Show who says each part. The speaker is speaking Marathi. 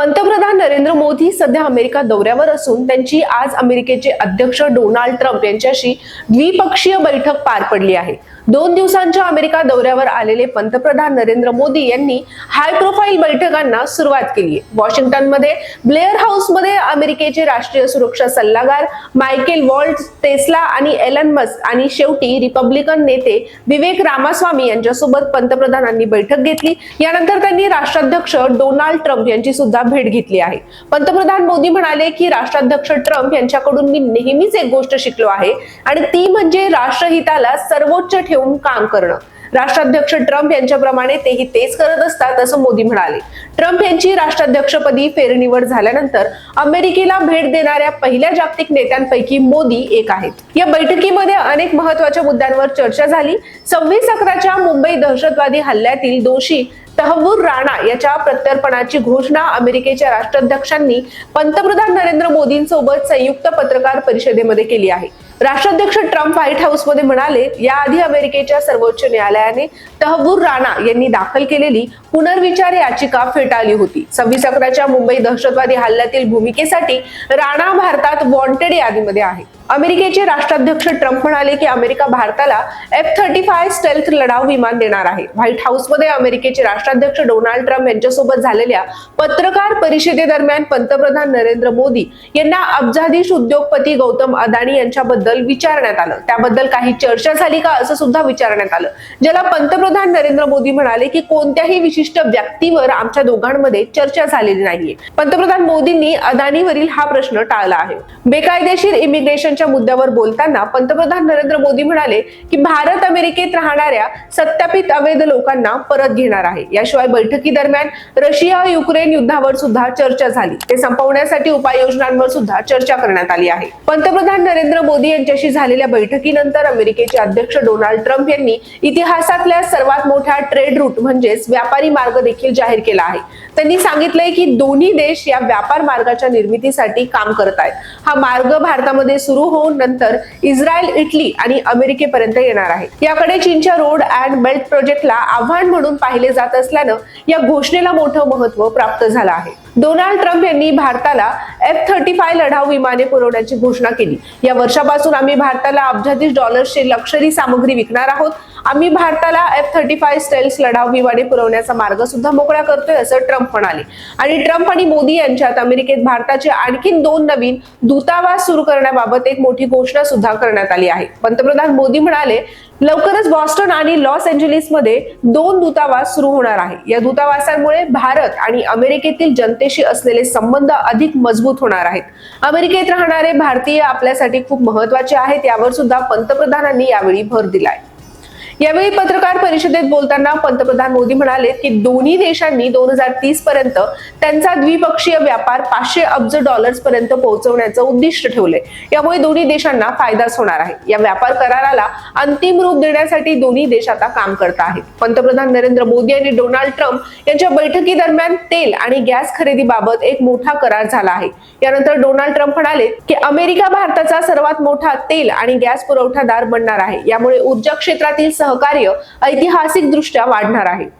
Speaker 1: पंतप्रधान नरेंद्र मोदी सध्या अमेरिका दौऱ्यावर असून त्यांची आज अमेरिकेचे अध्यक्ष डोनाल्ड ट्रम्प यांच्याशी द्विपक्षीय बैठक पार पडली आहे. दोन दिवसांच्या अमेरिका दौऱ्यावर आलेले पंतप्रधान नरेंद्र मोदी यांनी हाय प्रोफाईल बैठकांना सुरुवात केली आहे. वॉशिंग्टनमध्ये ब्लेअर हाऊसमध्ये अमेरिकेचे राष्ट्रीय सुरक्षा सल्लागार मायकेल वॉल्ट टेस्ला आणि एलन मस्क आणि शेवटी रिपब्लिकन नेते विवेक रामास्वामी यांच्यासोबत पंतप्रधानांनी बैठक घेतली. यानंतर त्यांनी राष्ट्राध्यक्ष डोनाल्ड ट्रम्प यांची सुद्धा भेट घेतली आहे. पंतप्रधान मोदी म्हणाले की राष्ट्राध्यक्ष ट्रम्प यांच्याकडून मी नेहमीच एक गोष्ट शिकलो आहे आणि ती म्हणजे राष्ट्रहिताला सर्वोच्च ठेवून काम करणं. राष्ट्राध्यक्ष ट्रम्प यांच्याप्रमाणे तेही तेच करत असतात असं मोदी म्हणाले. ट्रम्प यांची राष्ट्राध्यक्षपदी फेरनिवड झाल्यानंतर अमेरिकेला भेट देणाऱ्या पहिल्या जागतिक नेत्यांपैकी मोदी एक आहेत. या बैठकीमध्ये अनेक महत्त्वाच्या मुद्द्यांवर चर्चा झाली. सव्वीस अकराच्या मुंबई दहशतवादी हल्ल्यातील दोषी तहवूर राणा याच्या प्रत्यर्पणाची घोषणा अमेरिकेच्या राष्ट्राध्यक्षांनी पंतप्रधान नरेंद्र मोदींसोबत संयुक्त पत्रकार परिषदेमध्ये केली आहे. राष्ट्राध्यक्ष ट्रम्प व्हाईट हाऊसमध्ये म्हणाले याआधी अमेरिकेच्या सर्वोच्च न्यायालयाने तहबूर राणा यांनी दाखल केलेली पुनर्विचार याचिका फेटाळली होती. सव्वीस अकराच्या मुंबई दहशतवादी हल्ल्यातील भूमिकेसाठी राणा भारतात वॉन्टेड यादीमध्ये आहे. अमेरिकेचे राष्ट्राध्यक्ष ट्रम्प म्हणाले की अमेरिका भारताला एफ थर्टी फाय स्टेल्थ लढाऊ विमान देणार आहे. व्हाईट हाऊसमध्ये अमेरिकेचे राष्ट्राध्यक्ष डोनाल्ड ट्रम्प यांच्यासोबत झालेल्या पत्रकार परिषदेदरम्यान पंतप्रधान नरेंद्र मोदी यांना अब्जाधीश उद्योगपती गौतम अदानी यांच्याबद्दल विचारण्यात आलं. त्याबद्दल काही चर्चा झाली का असं सुद्धा विचारण्यात आलं. ज्याला पंतप्रधान नरेंद्र मोदी म्हणाले की कोणत्याही विशिष्ट व्यक्तीवर आमच्या दोघांमध्ये चर्चा झालेली नाहीये. पंतप्रधान मोदींनी अदानीवरील हा प्रश्न टाळला आहे. बेकायदेशीर इमिग्रेशनच्या मुद्द्यावर बोलताना पंतप्रधान नरेंद्र मोदी म्हणाले की भारत अमेरिकेत राहणाऱ्या सत्यापित अवैध लोकांना परत घेणार आहे. याशिवाय बैठकीदरम्यान रशिया युक्रेन युद्धावर सुद्धा चर्चा झाली. ते संपवण्यासाठी उपाययोजनांवर सुद्धा चर्चा करण्यात आली आहे. पंतप्रधान नरेंद्र मोदी यांच्याशी झालेल्या बैठकीनंतर अमेरिकेचे अध्यक्ष डोनाल्ड ट्रम्प यांनी इतिहासातल्या सर्वात मोठा ट्रेड रूट म्हणजेच व्यापारी मार्ग देखील जाहीर केला आहे. त्यांनी सांगितलंय की दोन्ही देश या व्यापार मार्गाच्या निर्मितीसाठी काम करत आहेत. हा मार्ग भारतामध्ये सुरू होऊन नंतर इस्रायल इटली आणि अमेरिकेपर्यंत येणार आहे. याकडे चीनच्या रोड अँड बेल्ट प्रोजेक्टला आव्हान म्हणून पाहिले जात असल्यानं या घोषणेला मोठं महत्त्व प्राप्त झालं आहे. डोनाल्ड ट्रम्प यांनी भारताला एफ थर्टी फाय लढाऊ विमाने पुरवण्याची घोषणा केली. या वर्षापासून आम्ही भारताला अब्जाधीश डॉलर्सची लष्करी सामग्री विकणार आहोत. आम्ही भारताला एफ थर्टी फाय स्टेल्स लढाऊ विमाने पुरवण्याचा मार्ग सुद्धा मोकळा करतोय असं ट्रम्प म्हणाले. आणि ट्रम्प आणि मोदी यांच्यात अमेरिकेत भारताचे आणखीन दोन नवीन दूतावास सुरू करण्याबाबत एक मोठी घोषणा सुद्धा करण्यात आली आहे. पंतप्रधान मोदी म्हणाले लवकरच बॉस्टन आणि लॉस एंजलिसमध्ये दोन दूतावास सुरू होणार आहे. या दूतावासांमुळे भारत आणि अमेरिकेतील जनतेशी असलेले संबंध अधिक मजबूत होणार आहेत. अमेरिकेत राहणारे भारतीय आपल्यासाठी खूप महत्त्वाचे आहेत. यावर सुद्धा पंतप्रधानांनी यावेळी भर दिलाय. यावेळी पत्रकार परिषदेत बोलताना पंतप्रधान मोदी म्हणाले की दोन्ही देशांनी दोन हजार तीस पर्यंत त्यांचा द्विपक्षीय व्यापार पाचशे अब्ज डॉलर्स पर्यंत पोहोचवण्याचं उद्दिष्ट ठेवले. यामुळे दोन्ही देशांना फायदाच होणार आहे. या व्यापार कराराला अंतिम रूप देण्यासाठी दोन्ही देश आता काम करत आहेत. पंतप्रधान नरेंद्र मोदी आणि डोनाल्ड ट्रम्प यांच्या बैठकीदरम्यान तेल आणि गॅस खरेदीबाबत एक मोठा करार झाला आहे. यानंतर डोनाल्ड ट्रम्प म्हणाले की अमेरिका भारताचा सर्वात मोठा तेल आणि गॅस पुरवठादार बनणार आहे. यामुळे ऊर्जा क्षेत्रातील सहकार्य ऐतिहासिकदृष्ट्या वाढणार आहे.